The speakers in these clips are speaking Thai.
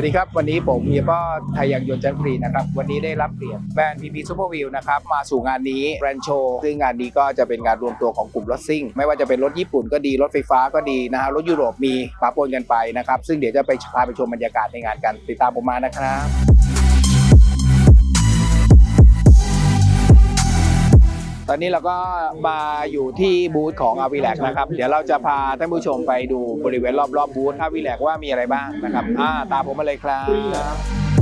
วัสดีครับ วันนี้ผมเฮียป้อไทยยังยนต์จันทบุรีนะครับ วันนี้ได้รับเกียรติแบรนด์ PP Super Wheel นะครับมาสู่งานนี้แบรนด์โชว์ซึ่งงานนี้ก็จะเป็นการรวมตัวของกลุ่มรถซิ่ง ไม่ว่าจะเป็นรถญี่ปุ่นก็ดี รถไฟฟ้าก็ดีนะฮะรถยุโรปมีปะปนกันไปนะครับ ซึ่งเดี๋ยวจะไปพาไปชมบรรยากาศในงานกันติดตามผมมานะครับ อนนี้เราก็มาอยู่ที่บูธของอาวิแลกนะครับ เดี๋ยวเราจะพาท่านผู้ชมไปดูบริเวณรอบๆบูธอาวิแลกว่ามีอะไรบ้างนะครับอ่าตามผมมาเลยครับ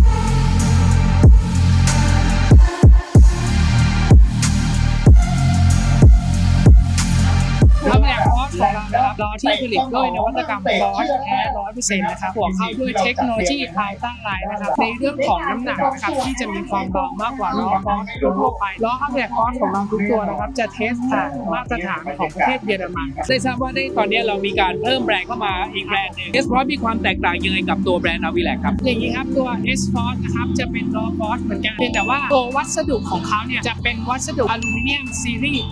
ครับแหลกคอร์สของเรานะครับล้อที่ผลิตด้วยนวัตกรรมล้อแท้ร้อยเปอร์เซ็นต์นะครับบวกเข้าด้วยเทคโนโลยีภายใต้ลายนะครับ ในเรื่องของน้ำหนักนะครับที่จะมีความเบามากกว่าล้อคอร์สทั่วไปล้ออัพแหลกคอร์สของเราทุกตัวนะครับ จะเทสผ่านมาตรฐานของประเทศเยอรมันได้ทราบว่าในตอนนี้เรามีการเพิ่มแบรนด์เข้ามาอีกแบรนด์หนึ่ง S Force มีความแตกต่างยังไงกับตัวแบรนด์อาวิแลกครับอย่างนี้ครับตัว S Force นะครับจะเป็นล้อคอร์สเหมือนกันเพียงแต่ว่าตัววัสดุของเขาเนี่ยจะเป็นวัสดุอลูมิเนียมซีรีส์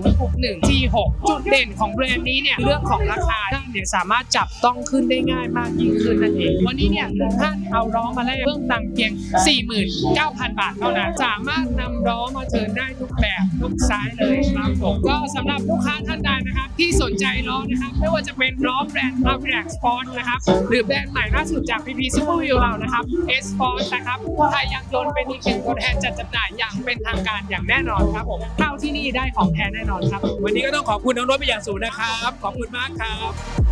6061 T6 จุดเด่นของแบรนด์นี้เนี่ยเรื่องของราคาท่านเนี่ยสามารถจับต้องขึ้นได้ง่ายมากยิ่งขึ้นนั่นเอง วันนี้เนี่ยท่านเอาร้อมาแลกเพิ่มตังเพียง 49,000 บาทเท่านั้น สามารถนำร้อมาเทิร์นได้ทุกแบบทุกไซส์เลยครับผมก็สำหรับลูกค้าท่านใดนะครับที่ส นใจน้อนะครับไม่ว่าจะเป็นน้อแบรนด์ a v i a x Sport นะครับหรือแบรนด์ใหม่ล่าสุดจากพีพีซูเปอร์วิวเรานะครับเอสปอร์ตนะครับไทยยังยนเป็นอีกหนึ่งตัวแทนจัดจำหน่ายอย่างเป็นทางการอย่างแน่นอนครับผมเข้าที่นี่ได้ของแท้แน่นอนครับ วันนี้ก็ต้องขอบคุณน้องรถไปอย่างสูงนะครับ ขอบคุณมากครับ